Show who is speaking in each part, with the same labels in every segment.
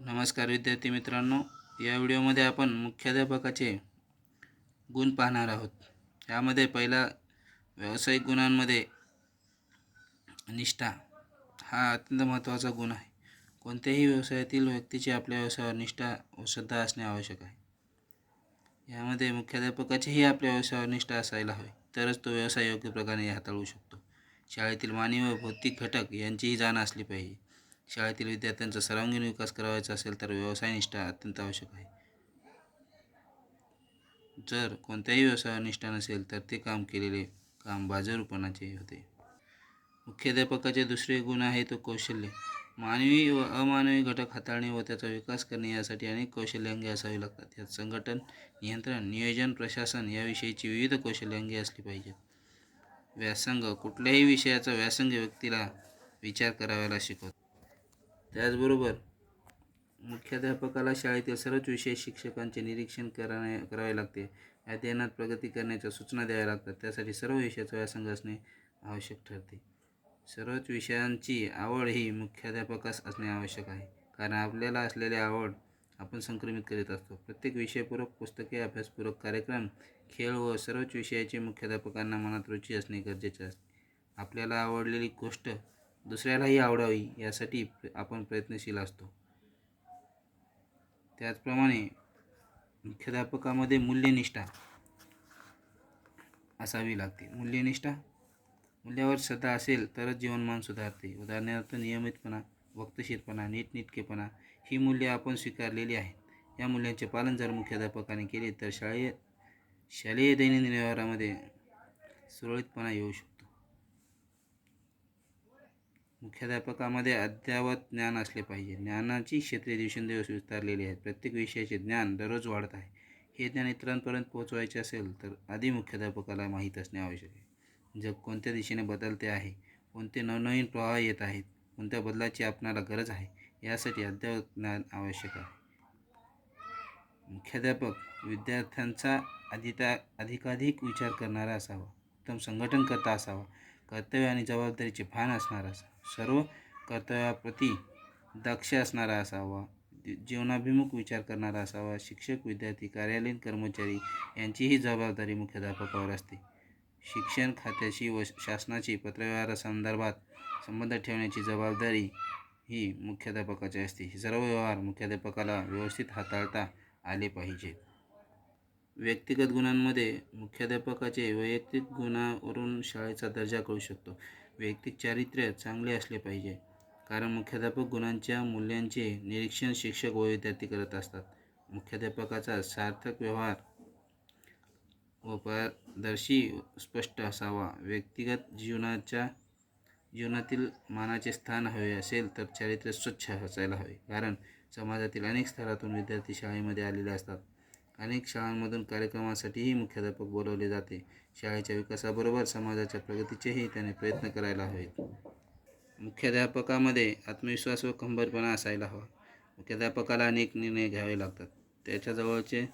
Speaker 1: नमस्कार विद्यार्थी मित्रांनो या व्हिडिओमध्ये आपण मुख्याध्यापकाचे गुण पाहणार आहोत. यामध्ये पहिला व्यावसायिक गुणांमध्ये निष्ठा हा अत्यंत महत्त्वाचा गुण आहे. कोणत्याही व्यवसायातील व्यक्तीची आपल्या व्यवसायावर निष्ठा व श्रद्धा असणे आवश्यक आहे. यामध्ये मुख्याध्यापकाचीही आपल्या व्यवसायावर निष्ठा असायला हवी तरच तो व्यवसाय योग्य प्रकारे हाताळू शकतो. शाळेतील मानवी व भौतिक घटक यांचीही जाण असली पाहिजे. शाळेतील विद्यार्थ्यांचा सर्वांगीण विकास करावायचा असेल तर व्यवसाय निष्ठा अत्यंत आवश्यक आहे. जर कोणत्याही व्यवसायावर निष्ठा नसेल तर ते काम केलेले काम बाजारूपणाचे होते. मुख्याध्यापकाचे दुसरे गुण आहे तो कौशल्य. मानवी व अमानवी घटक हाताळणे व त्याचा विकास करणे यासाठी अनेक कौशल्यांगे असावी लागतात. यात संघटन नियंत्रण नियोजन प्रशासन याविषयीची विविध कौशल्यांगे असली पाहिजेत. व्यासंग कुठल्याही विषयाचा व्यासंग व्यक्तीला विचार करावायला शिकवतो त्याचबरोबर मुख्याध्यापकाला शाळेतील सर्वच विषय शिक्षकांचे निरीक्षण करावे करावे लागते. अध्ययनात प्रगती करण्याच्या सूचना द्याव्या लागतात. त्यासाठी सर्व विषयाचा व्यासंग असणे आवश्यक ठरते. सर्वच विषयांची आवड ही मुख्याध्यापकास असणे आवश्यक आहे. कारण आपल्याला असलेली आवड आपण संक्रमित करीत असतो. प्रत्येक विषयपूरक पुस्तके अभ्यासपूरक कार्यक्रम खेळ व सर्वच विषयाचे मुख्याध्यापकांना मनात रुची असणे गरजेचे असते. आपल्याला आवडलेली गोष्ट दुसऱ्यालाही आवडावी यासाठी आपण प्रयत्नशील असतो. त्याचप्रमाणे मुख्याध्यापकामध्ये मूल्यनिष्ठा असावी लागते. मूल्यनिष्ठा मूल्यावर श्रद्धा असेल तरच जीवनमान सुधारते. उदाहरणार्थ नियमितपणा वक्तशीरपणा नीटनीटकेपणा ही मूल्ये आपण स्वीकारलेली आहेत. या मूल्यांचे पालन जर मुख्याध्यापकाने केले तर शालेय शालेय दैनंदिन व्यवहारामध्ये सुरळीतपणा येऊ शकतो. मुख्याध्यापकामध्ये अद्ययावत ज्ञान असले पाहिजे. ज्ञानाची क्षेत्रे दिवसेंदिवस विस्तारलेली आहेत. प्रत्येक विषयाचे ज्ञान दररोज वाढत आहे. हे ज्ञान इतरांपर्यंत पोहोचवायचे असेल तर आधी मुख्याध्यापकाला माहीत असणे आवश्यक आहे. जग कोणत्या दिशेने बदलते आहे? कोणते नवनवीन प्रवाह येत आहेत? कोणत्या बदलाची आपणाला गरज आहे? यासाठी अद्ययावत ज्ञान आवश्यक आहे. मुख्याध्यापक विद्यार्थ्यांचा अधिता अधिकाधिक विचार करणारा असावा. उत्तम संघटनकर्ता असावा. कर्तव्य आणि जबाबदारीचे भान असणारा असा. सर्व कर्तव्याप्रती दक्ष असणारा असावा. जीवनाभिमुख विचार करणारा असावा. शिक्षक विद्यार्थी कार्यालयीन कर्मचारी यांचीही जबाबदारी मुख्याध्यापकावर असते. शिक्षण खात्याशी व शासनाची पत्रव्यवहारासंदर्भात संबंध ठेवण्याची जबाबदारी ही मुख्याध्यापकाची असते. हे सर्व व्यवहार मुख्याध्यापकाला व्यवस्थित हाताळता आले पाहिजे व्यक्तिगत गुणांमध्ये मुख्याध्यापकाचे वैयक्तिक गुणावरून शाळेचा दर्जा कळू शकतो. वैयक्तिक चारित्र्य चांगले असले पाहिजे कारण मुख्याध्यापक गुणांच्या मूल्यांचे निरीक्षण शिक्षक व विद्यार्थी करत असतात. मुख्याध्यापकाचा सार्थक व्यवहार व पारदर्शी स्पष्ट असावा. व्यक्तिगत जीवनाच्या जीवनातील मानाचे स्थान हवे असेल तर चारित्र्य स्वच्छ असायला हवे कारण समाजातील अनेक स्तरातून विद्यार्थी शाळेमध्ये आलेले असतात. अनेक शाळांमधून कार्यक्रमासाठीही मुख्याध्यापक बोलवले जाते. शाळेच्या विकासाबरोबर समाजाच्या प्रगतीचेही त्याने प्रयत्न करायला हवेत. मुख्याध्यापकामध्ये आत्मविश्वास व कंबरपणा असायला हवा. मुख्याध्यापकाला अनेक निर्णय घ्यावे लागतात. त्याच्याजवळचे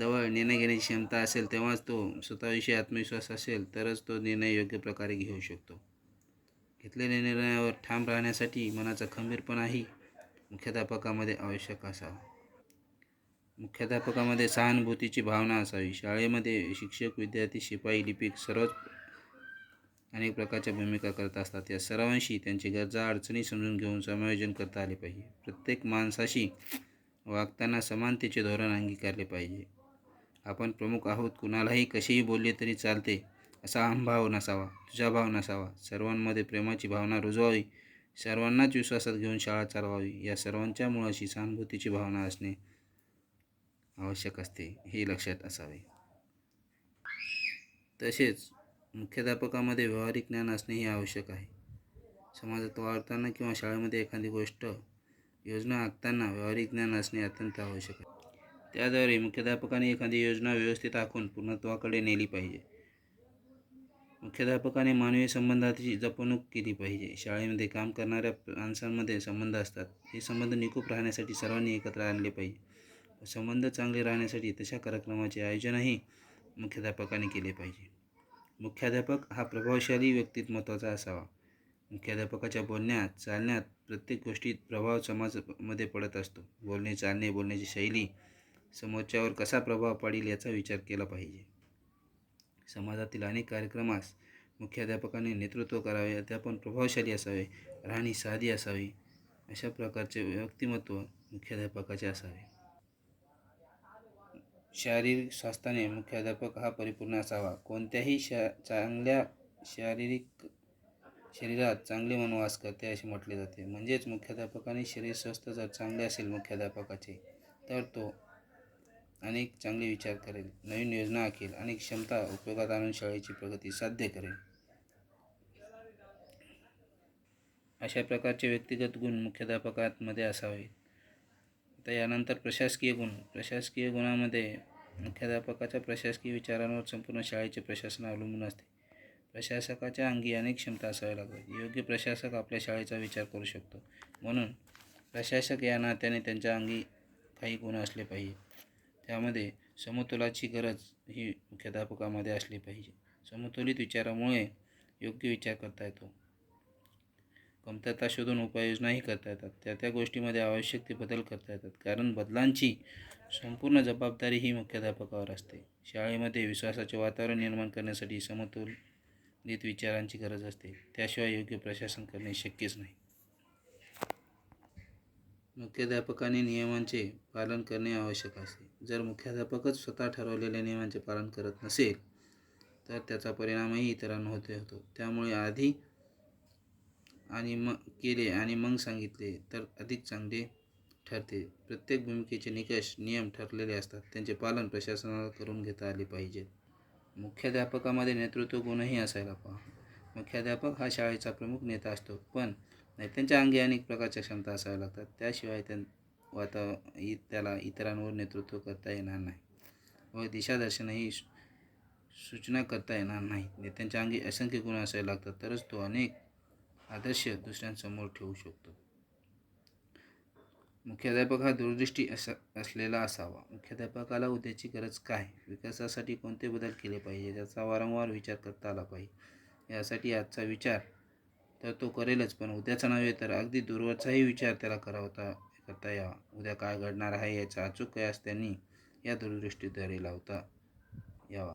Speaker 1: जवळ निर्णय घेण्याची क्षमता असेल तेव्हाच तो स्वतःविषयी आत्मविश्वास असेल तरच तो निर्णय योग्य प्रकारे घेऊ शकतो. घेतलेल्या निर्णयावर ठाम राहण्यासाठी मनाचा खंबीरपणाही मुख्याध्यापकामध्ये आवश्यक असावा. मुख्याध्यापकामध्ये सहानुभूतीची भावना असावी. शाळेमध्ये शिक्षक विद्यार्थी शिपाई लिपिक सर्वच अनेक प्रकारच्या भूमिका करत असतात. या सर्वांशी त्यांची गरजा अडचणी समजून घेऊन समायोजन करता आले पाहिजे. प्रत्येक माणसाशी वागताना समानतेचे धोरण अंगीकारले पाहिजे. आपण प्रमुख आहोत. कुणालाही कसेही बोलले तरी चालते असा अहमभाव नसावा तुझा भाव नसावा. सर्वांमध्ये प्रेमाची भावना रुजवावी. सर्वांनाच विश्वासात घेऊन शाळा चालवावी. या सर्वांच्या मुळाशी सहानुभूतीची भावना असणे आवश्यक असते हे लक्षात असावे. तसेच मुख्याध्यापकामध्ये व्यावहारिक ज्ञान असणेही आवश्यक आहे. समाजात वावरताना किंवा शाळेमध्ये एखादी गोष्ट योजना आखताना व्यावहारिक ज्ञान असणे अत्यंत आवश्यक आहे. त्याद्वारे मुख्याध्यापकाने एखादी योजना व्यवस्थित आखून पूर्णत्वाकडे नेली पाहिजे. मुख्याध्यापकाने मानवी संबंधाची जपणूक केली पाहिजे. शाळेमध्ये काम करणाऱ्या माणसांमध्ये संबंध असतात. हे संबंध निकोप राहण्यासाठी सर्वांनी एकत्र आणले पाहिजे. संबंध चांगले राहण्यासाठी तशा कार्यक्रमाचे आयोजनही मुख्याध्यापकाने केले पाहिजे. मुख्याध्यापक हा प्रभावशाली व्यक्तिमत्वाचा असावा. मुख्याध्यापकाच्या बोलण्यात चालण्यात प्रत्येक गोष्टीत प्रभाव समाजामध्ये पडत असतो. बोलणे चालणे बोलण्याची शैली समोरच्यावर कसा प्रभाव पाडील याचा विचार केला पाहिजे. समाजातील अनेक कार्यक्रमास मुख्याध्यापकाने नेतृत्व करावे अध्यापन प्रभावशाली असावे राहणी साधी असावी अशा प्रकारचे व्यक्तिमत्व मुख्याध्यापकाचे असावे. शारीरिक स्वास्थ्याने मुख्याध्यापक हा परिपूर्ण असावा. कोणत्याही शा चांगल्या शारीरिक शरीरात चांगले मनवास करते असे म्हटले जाते. म्हणजेच मुख्याध्यापकाने शरीर स्वस्थ जर चांगले असेल मुख्याध्यापकाचे तर तो अनेक चांगले विचार करेल नवीन योजना आखेल अनेक क्षमता उपयोगात आणून शाळेची प्रगती साध्य करेल. अशा प्रकारचे व्यक्तिगत गुण मुख्याध्यापकांमध्ये असावे आता यानंतर प्रशासकीय गुण प्रशासकीय गुणामध्ये मुख्याध्यापकाच्या प्रशासकीय विचारांवर संपूर्ण शाळेचे प्रशासन अवलंबून असते. प्रशासकाच्या अंगी अनेक क्षमता असाव्या लागतात. योग्य प्रशासक आपल्या शाळेचा विचार करू शकतो. म्हणून प्रशासक या नात्याने त्यांच्या अंगी काही गुण असले पाहिजे त्यामध्ये समतोलाची गरज ही मुख्याध्यापकामध्ये असली पाहिजे. समतोलित विचारामुळे योग्य विचार करता येतो. कमतरता शोधून उपाययोजनाही करता येतात. त्या त्या गोष्टीमध्ये आवश्यक ते बदल करता येतात. कारण बदलांची संपूर्ण जबाबदारी ही मुख्याध्यापकावर असते. शाळेमध्ये विश्वासाचे वातावरण निर्माण करण्यासाठी समतोलित विचारांची गरज असते. त्याशिवाय योग्य प्रशासन करणे शक्यच नाही. मुख्याध्यापकाने नियमांचे पालन करणे आवश्यक असते. जर मुख्याध्यापकच स्वतः ठरवलेल्या नियमांचे पालन करत नसेल तर त्याचा परिणामही इतरांना होते होतो. त्यामुळे आधी आणि मग केले आणि मग सांगितले तर अधिक चांगले ठरते. प्रत्येक भूमिकेचे निकष नियम ठरलेले असतात. त्यांचे पालन प्रशासनाला करून घेता आले पाहिजे मुख्याध्यापकामध्ये नेतृत्व गुणही असायला पहा. मुख्याध्यापक हा शाळेचा प्रमुख नेता असतो पण नेत्यांच्या अंगी अनेक प्रकारच्या क्षमता असाव्या लागतात. त्याशिवाय त्या वाता इ त्याला इतरांवर नेतृत्व करता येणार नाही व दिशादर्शनही सूचना करता येणार नाही. नेत्यांच्या अंगी असंख्य गुण असायला लागतात. तरच तो अनेक आदर्श दुसऱ्यांसमोर ठेवू शकतो. मुख्याध्यापक हा दूरदृष्टी अस असलेला असावा. मुख्याध्यापकाला उद्याची गरज काय? विकासासाठी कोणते बदल केले पाहिजे? याचा वारंवार विचार करता आला पाहिजे. यासाठी आजचा विचार तर तो करेलच पण उद्याचा नव्हे तर अगदी दूरवरचाही विचार त्याला करावता करता यावा. उद्या काय घडणार आहे याचा अचूक कयास त्यांनी या दूरदृष्टीद्वारे लावता यावा.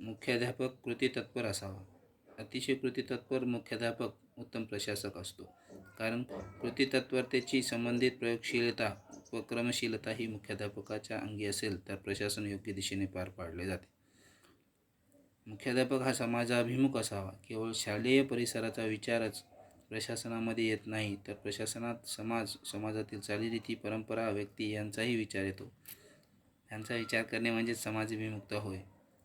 Speaker 1: मुख्याध्यापक कृती तत्पर असावा. अतिशय कृती तत्पर मुख्याध्यापक उत्तम प्रशासक असतो. कारण कृतीतत्परतेची संबंधित प्रयोगशीलता व क्रमशीलता ही मुख्याध्यापकाच्या अंगी असेल तर प्रशासन योग्य दिशेने पार पाडले जाते. मुख्याध्यापक हा समाजाभिमुख असावा. केवळ शालेय परिसराचा विचारच प्रशासनामध्ये येत नाही तर प्रशासनात समाज समाजातील चालीरीती परंपरा व्यक्ती यांचाही विचार येतो. यांचा विचार करणे म्हणजे समाजाभिमुखता होय.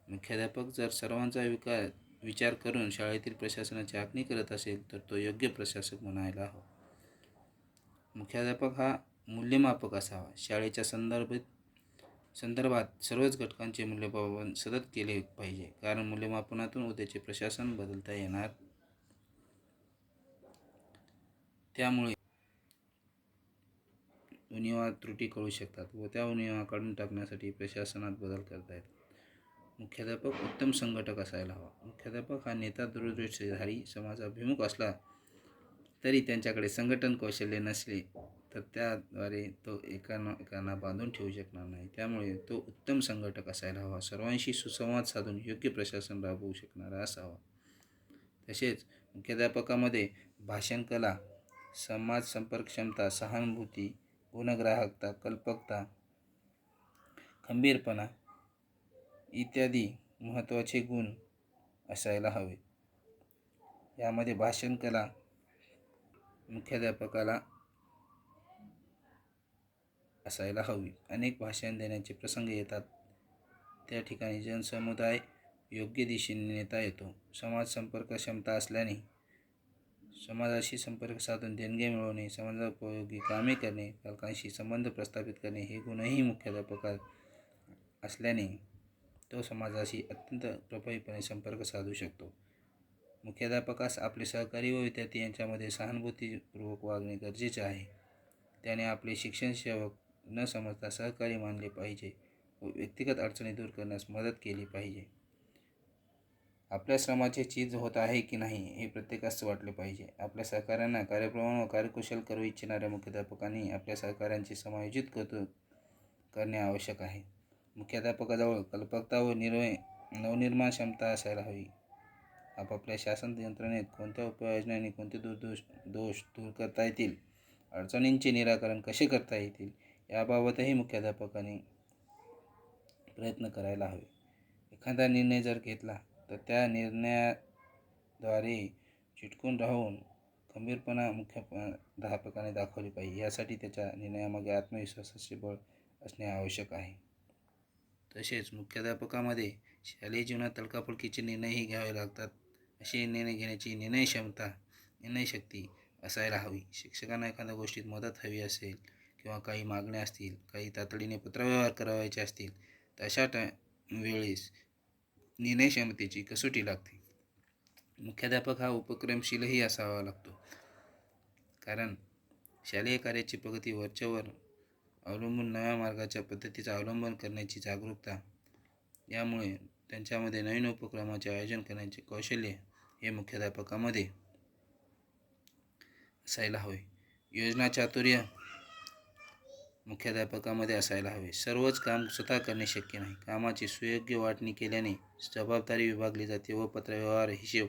Speaker 1: मुख्याध्यापक जर सर्वांचा विकास विचार करून शाळेतील प्रशासनाची आखणी करत असेल तर तो योग्य प्रशासक म्हणायला हवा. मुख्याध्यापक हा मूल्यमापक असावा. शाळेच्या संदर्भित संदर्भात सर्वच घटकांचे मूल्यमापन सतत केले पाहिजे. कारण मूल्यमापनातून उद्याचे प्रशासन बदलता येणार त्यामुळे उणिवा त्रुटी कळू शकतात व त्या उणिवा काढून टाकण्यासाठी प्रशासनात बदल करता येतात. मुख्याध्यापक उत्तम संघटक असायला हवा. मुख्याध्यापक हा नेता दूरदृष्टीधारी समाजाभिमुख असला तरी त्यांच्याकडे संघटन कौशल्य नसले तर त्याद्वारे तो एकाना एकांना बांधून ठेवू शकणार नाही. त्यामुळे तो उत्तम संघटक असायला हवा. सर्वांशी सुसंवाद साधून योग्य प्रशासन राबवू शकणारा असावा. तसेच मुख्याध्यापकामध्ये भाषणकला समाज संपर्क क्षमता सहानुभूती गुणग्राहकता कल्पकता खंबीरपणा इत्यादी महत्त्वाचे गुण असायला हवे. यामध्ये भाषणकला मुख्याध्यापकाला असायला हवी. अनेक भाषण देण्याचे प्रसंग येतात. त्या ठिकाणी जनसमुदाय योग्य दिशेने नेता येतो. समाज संपर्क क्षमता असल्याने समाजाशी संपर्क साधून देणगे मिळवणे समाजोपयोगी कामे करणे पालकांशी संबंध प्रस्थापित करणे हे गुणही मुख्याध्यापकात असल्याने तो समाजाशी अत्यंत प्रभावीपणे संपर्क साधू शकतो. मुख्याध्यापकास आपले सहकारी व विद्यार्थी यांच्यामध्ये सहानुभूतीपूर्वक वागणे गरजेचे आहे. त्याने आपले शिक्षण सेवक न समजता सहकारी मानले पाहिजे व व्यक्तिगत अडचणी दूर करण्यास मदत केली पाहिजे. आपल्या श्रमाचे चीज होत आहे की नाही हे प्रत्येकास वाटले पाहिजे. आपल्या सहकाऱ्यांना कार्यप्रमाण व कार्यकुशल करू इच्छिणाऱ्या मुख्याध्यापकांनी आपल्या सहकाऱ्यांचे समायोजित कौतुक करणे आवश्यक आहे. मुख्याध्यापकाजवळ कल्पकता व निर्वय नवनिर्माण क्षमता असायला हवी. आपापल्या शासन यंत्रणेत कोणत्या उपाययोजना आणि कोणते दुर्दोष दोष दूर करता येतील? अडचणींचे निराकरण कसे करता येतील? याबाबतही मुख्याध्यापकांनी प्रयत्न करायला हवे. एखादा निर्णय जर घेतला तर त्या निर्णयाद्वारे चिटकून राहून खंबीरपणा मुख्याध्यापकाने दाखवली पाहिजे. यासाठी त्याच्या निर्णयामागे आत्मविश्वासाचे बळ असणे आवश्यक आहे. तसेच मुख्याध्यापकामध्ये शालेय जीवनात तडकाफडकीचे निर्णयही घ्यावे लागतात. असे निर्णय घेण्याची निर्णय क्षमता निर्णयशक्ती असायला हवी. शिक्षकांना एखाद्या गोष्टीत मदत हवी असेल किंवा काही मागण्या असतील काही तातडीने पत्रव्यवहार करावायचे असतील तर अशा टा वेळेस निर्णय क्षमतेची कसोटी लागते. मुख्याध्यापक हा उपक्रमशीलही असावा लागतो. कारण शालेय कार्याची प्रगती वरच्यावर अवलंबून नव्या मार्गाच्या पद्धतीचा अवलंबन करण्याची जागरूकता यामुळे त्यांच्यामध्ये नवीन उपक्रमाचे आयोजन करण्याचे कौशल्य हे मुख्याध्यापकामध्ये असायला हवे. योजना चातुर्य मुख्याध्यापकामध्ये असायला हवे. सर्वच काम स्वतः करणे शक्य नाही. कामाची सुयोग्य वाटणी केल्याने जबाबदारी विभागली जाते व पत्रव्यवहार हिशेब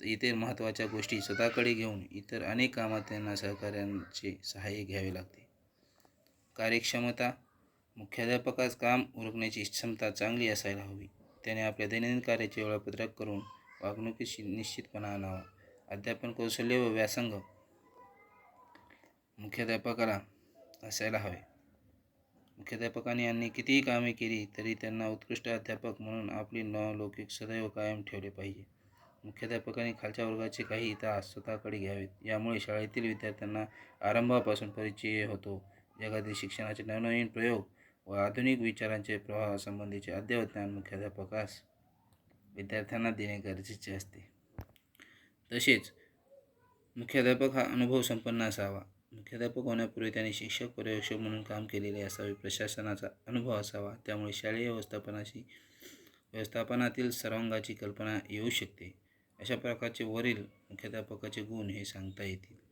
Speaker 1: इतर महत्त्वाच्या गोष्टी स्वतःकडे घेऊन इतर अनेक कामात त्यांना सहकार्यांचे सहाय्य घ्यावे लागते. कार्यक्षमता मुख्याध्यापकास काम उरकण्याची क्षमता चांगली असायला हवी. त्याने आपल्या दैनंदिन कार्याचे वेळापत्रक करून वागणुकीशी निश्चितपणा आणावा. अध्यापन कौशल्य व व्यासंग मुख्याध्यापकाला असायला हवे. मुख्याध्यापकाने यांनी कितीही कामे केली तरी त्यांना उत्कृष्ट अध्यापक म्हणून आपली लौकिक सदैव कायम ठेवले पाहिजे. मुख्याध्यापकांनी खालच्या वर्गाचे काही तास स्वतःकडे घ्यावेत. यामुळे शाळेतील विद्यार्थ्यांना आरंभापासून परिचय होतो. जगातील शिक्षणाचे नवनवीन प्रयोग व आधुनिक विचारांचे प्रवाहासंबंधीचे अद्ययावत ज्ञान मुख्याध्यापकास विद्यार्थ्यांना देणे गरजेचे असते. तसेच मुख्याध्यापक हा अनुभव संपन्न असावा. मुख्याध्यापक होण्यापूर्वी त्यांनी शिक्षक पर्यवेक्षक म्हणून काम केलेले असावे. प्रशासनाचा अनुभव असावा. त्यामुळे शालेय व्यवस्थापनाशी व्यवस्थापनातील सर्वांगाची कल्पना येऊ शकते. अशा प्रकारचे वरील मुख्याध्यापकाचे गुण हे सांगता येतील.